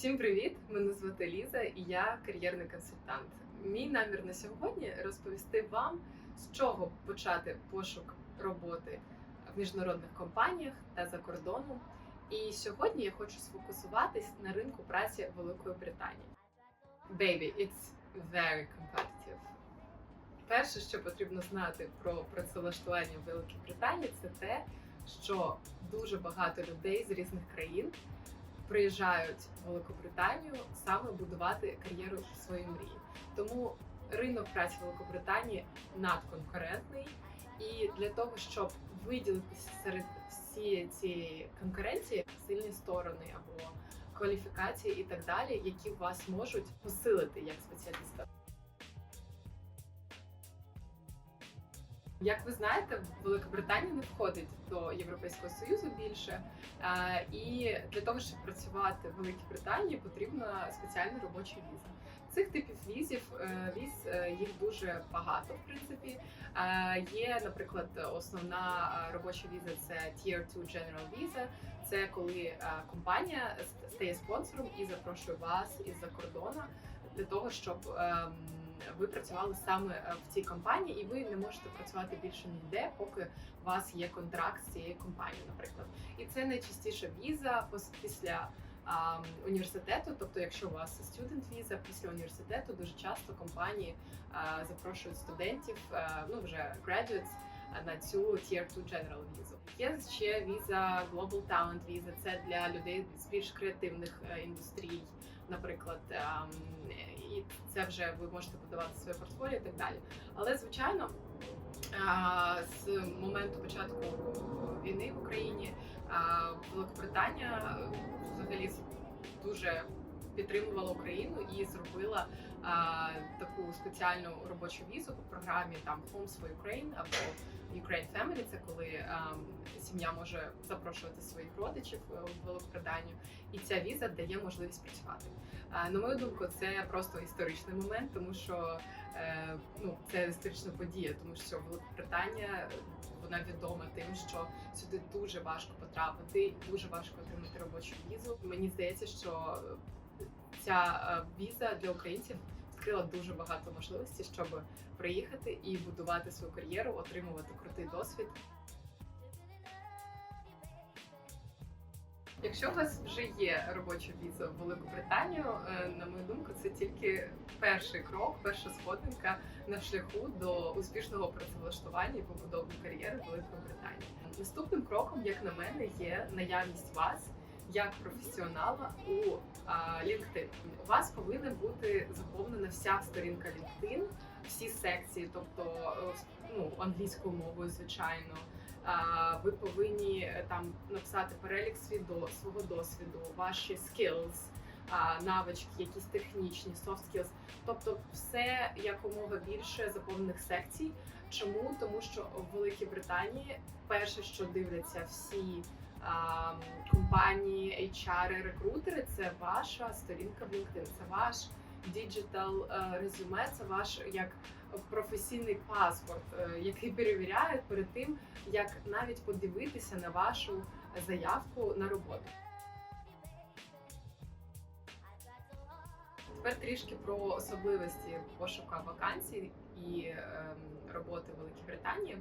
Всім привіт! Мене звати Ліза і я кар'єрний консультант. Мій намір на сьогодні розповісти вам, з чого почати пошук роботи в міжнародних компаніях та за кордоном. І сьогодні я хочу сфокусуватись на ринку праці Великої Британії. Baby, it's very competitive. Перше, що потрібно знати про працевлаштування в Великій Британії, це те, що дуже багато людей з різних країн приїжджають в Великобританію саме будувати кар'єру в своїй мрії. Тому ринок праці Великобританії надконкурентний, і для того, щоб виділитися серед всієї цієї конкуренції, сильні сторони або кваліфікації і так далі, які вас можуть посилити як спеціаліста. Як ви знаєте, Велика Британія не входить до Європейського Союзу більше, е, і для того, щоб працювати в Великій Британії, потрібна спеціальна робоча віза. Цих типів візів е, віз е, їх дуже багато, в принципі. Є, наприклад, основна робоча віза це Tier 2 General Visa. Це коли компанія стає спонсором і запрошує вас із-за кордону для того, щоб ем, ви працювали саме е, в цій компанії, і ви не можете працювати більше ніде, поки у вас є контракт з цією компанією, наприклад. І це найчастіша віза після університету. Тобто, якщо у вас студент віза після університету, дуже часто компанії а, запрошують студентів, а, ну вже graduates, на цю Tier 2 General візу. Є ще віза Global Talent віза. Це для людей з більш креативних е, індустрій, наприклад. ем, І це вже ви можете подавати своє портфоліо і так далі. Але звичайно, з моменту початку війни в Україні а, Великобританія е, взагалі дуже підтримувала Україну і зробила а, таку спеціальну робочу візу по програмі там Homes for Ukraine або Ukraine Family. Це коли а, сім'я може запрошувати своїх родичів е, в Великобританію, і ця віза дає можливість працювати. А, на мою думку, це просто історичний момент, тому що е, ну це історична подія, тому що Великобританія вона відома тим, що сюди дуже важко потрапити, дуже важко отримати робочу візу. Мені здається, що ця е, віза для українців відкрила дуже багато можливостей, щоб приїхати і будувати свою кар'єру, отримувати крутий досвід. Якщо у вас вже є робоча віза в Велику Британію, е, на мою думку, це тільки перший крок, перша сходинка на шляху до успішного працевлаштування і побудови кар'єри в Великої Британії. Наступним кроком, як на мене, є наявність вас як професіонала у LinkedIn. У вас повинна бути заповнена вся сторінка LinkedIn, всі секції, тобто е, ну, англійською мовою, звичайно. Ви повинні е, там написати перелік свого досвіду, ваші skills, навички, якісь технічні, soft skills. Тобто, все якомога більше заповнених секцій. Чому? Тому що в Великій Британії перше, що дивляться всі компанії, HR, рекрутери, це ваша сторінка в LinkedIn, це ваш діджитал резюме, це ваш як професійний паспорт, е, який перевіряють перед тим, як навіть подивитися на вашу заявку на роботу. Тепер трішки про особливості пошуку вакансій і ем, роботи в Великій Британії.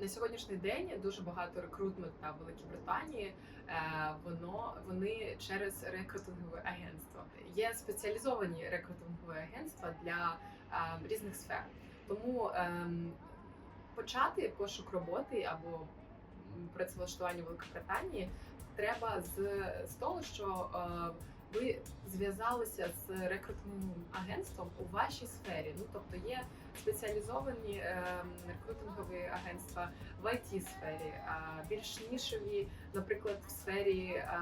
На сьогоднішній день дуже багато рекрутмента в Великій Британії. е, Воно вони через рекрутингове агентство. Є спеціалізовані рекрутингові агентства для е, різних сфер. Тому ем, почати пошук роботи або працевлаштування в Великій Британії треба з, з того, що ви зв'язалися з рекрутним агентством у вашій сфері. Ну тобто є спеціалізовані е, рекрутингові агентства в it сфері, більш нішеві, наприклад, в сфері е,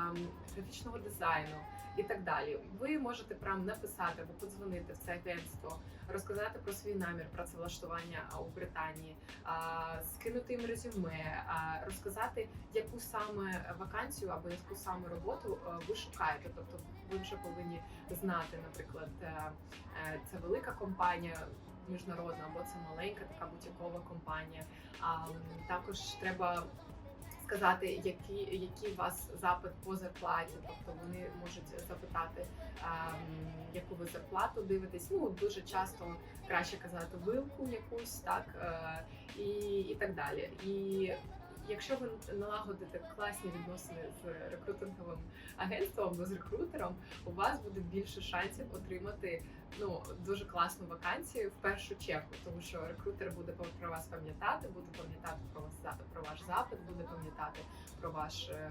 графічного дизайну і так далі. Ви можете прям написати або подзвонити в це агентство, розказати про свій намір працевлаштування у Британії, скинути їм резюме, розказати, яку саме вакансію або яку саме роботу е, ви шукаєте. Тобто ви вже повинні знати, наприклад, е, е, це велика компанія. Міжнародна або це маленька така бутікова компанія. А також треба сказати, які, який у вас запит по зарплаті, тобто вони можуть запитати, яку ви зарплату дивитесь. Ну дуже часто краще казати вилку якусь, так е, і, і так далі. І якщо ви налагодите класні відносини з рекрутинговим агентством або з рекрутером, у вас буде більше шансів отримати ну дуже класну вакансію в першу чергу, тому що рекрутер буде про вас пам'ятати, буде пам'ятати про вас про ваш запит, буде пам'ятати про ваш е,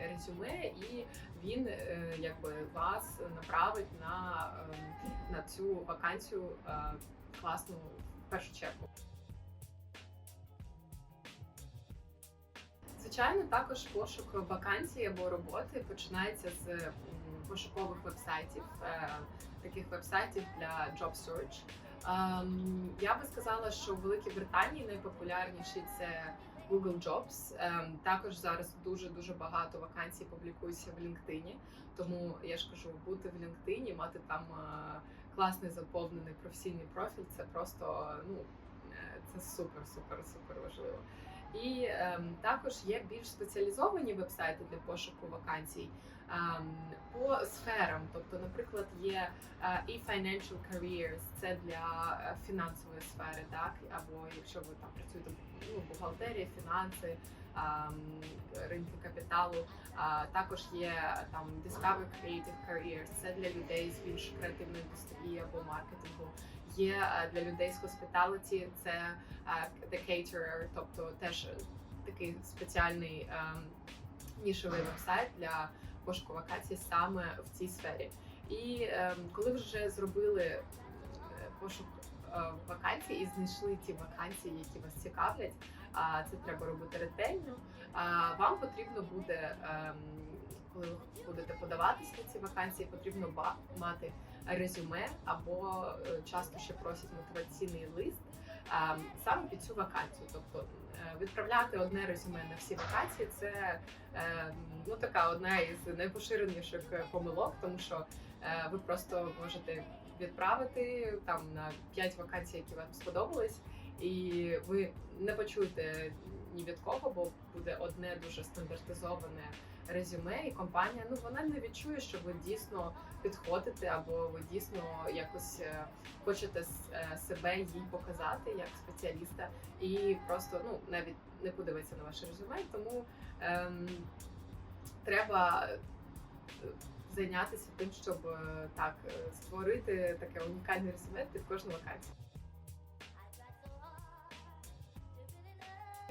резюме, і він е, якби вас направить на, е, на цю вакансію класну в першу чергу. Звичайно, також пошук вакансій або роботи починається з пошукових вебсайтів, е, таких вебсайтів для job search. Ем, Я би сказала, що в Великій Британії найпопулярніший це Google Jobs. Ем, Також зараз дуже дуже багато вакансій публікується в LinkedIn, тому я ж кажу, бути в LinkedIn, мати там е, класний заповнений професійний профіль, це просто ну е, це супер, супер, супер важливо. І ем, також є більш спеціалізовані вебсайти для пошуку вакансій ем, по сферам. Тобто, наприклад, є е, e-financial careers, це для е, фінансової сфери, так або якщо ви там працюєте ну, бухгалтерія, фінанси, ем, ринки капіталу. А також є там Discover Creative Careers, це для людей з більш креативної індустрії або маркетингу. Є е, для людей з hospitality, це е, The Caterer, тобто теж такий спеціальний нішовий вебсайт для пошуку вакансій саме в цій сфері. І коли вже зробили е, пошук е, вакансій і знайшли ті вакансії, які вас цікавлять, а це треба робити ретельно. Вам потрібно буде, ем, коли ви будете подаватись на ці вакансії, потрібно мати резюме або е, часто ще просять мотиваційний лист саме під цю вакансію. Тобто е, відправляти одне резюме на всі вакансії це ем, ну така одна із найпоширеніших е, помилок, тому що е, ви просто можете відправити там на 5 вакансій, які вам сподобались, і ви не почуєте ні від кого, бо буде одне дуже стандартизоване резюме, і компанія ну вона не відчує, що ви дійсно підходите, або ви дійсно якось е, хочете е, себе їй показати як спеціаліста, і просто ну навіть не подивиться на ваше резюме. Тому ем, треба е, зайнятися тим, щоб так створити таке унікальне резюме під кожну вакансію.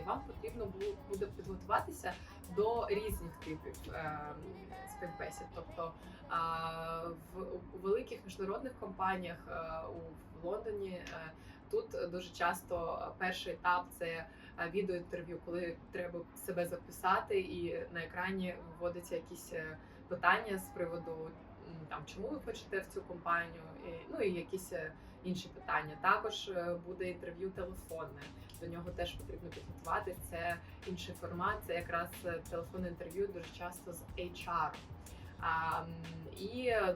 Вам потрібно буде підготуватися до різних типів е, співбесід. Тобто в великих міжнародних компаніях е, у Лондоні е, тут дуже часто перший етап це відеоінтерв'ю, коли треба себе записати, і на екрані вводиться якісь питання з приводу там чому ви хочете в цю компанію, і, ну і якісь інші питання. Також буде інтерв'ю телефонне. До нього теж потрібно підготувати. Це інший формат. Це якраз е, телефонне інтерв'ю дуже часто з HR. І е,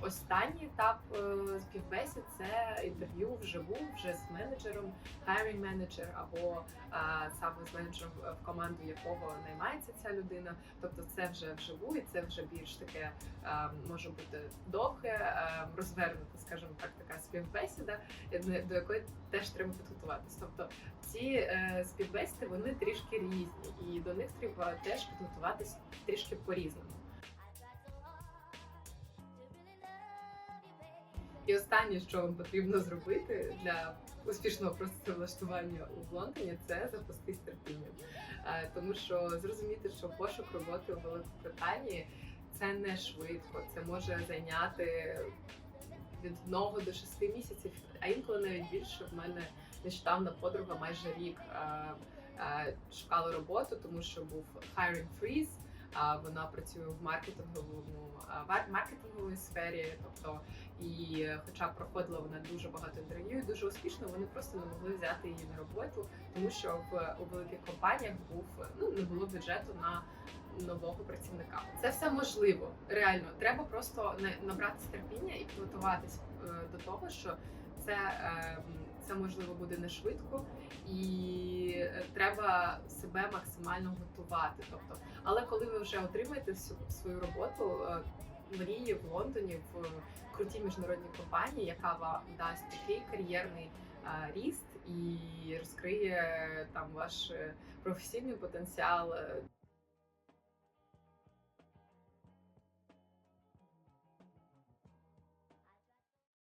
останній етап е, співбесід це інтерв'ю вживу вже з менеджером, hiring manager або а, саме з менеджером, е, в команду якого наймається ця людина. Тобто це вже вживу, і це вже більш таке е, може бути довге, е, розвернуте, скажімо так, така співбесіда, е, до- якої теж треба підготуватись. Тобто ці е, співбесіди вони трішки різні, і до них треба теж підготуватись трішки по-різному. І останнє, що вам потрібно зробити для успішного працевлаштування у Лондоні, це запастись терпінням. Е, Тому що зрозуміти, що пошук роботи у Великобританії це не швидко, це може зайняти від одного до шести місяців, а інколи навіть більше. В мене нещодавно подруга майже рік е, е, шукала роботу, тому що був hiring freeze, вона працює в маркетинговому маркетинговій сфері, тобто і хоча проходила вона дуже багато інтерв'ю, дуже успішно, вони просто не могли взяти її на роботу, тому що в у великих компаніях був ну не було бюджету на нового працівника. Це все можливо, реально. Треба просто не набратися терпіння і підготуватись е, до того, що це, е, м, це можливо буде не швидко, і е, треба себе максимально готувати. Тобто, але коли ви вже отримаєте свою роботу, е, мрії в Лондоні в крутій міжнародній компанії, яка вам дасть такий кар'єрний е, ріст і розкриє там ваш е, професійний потенціал, е,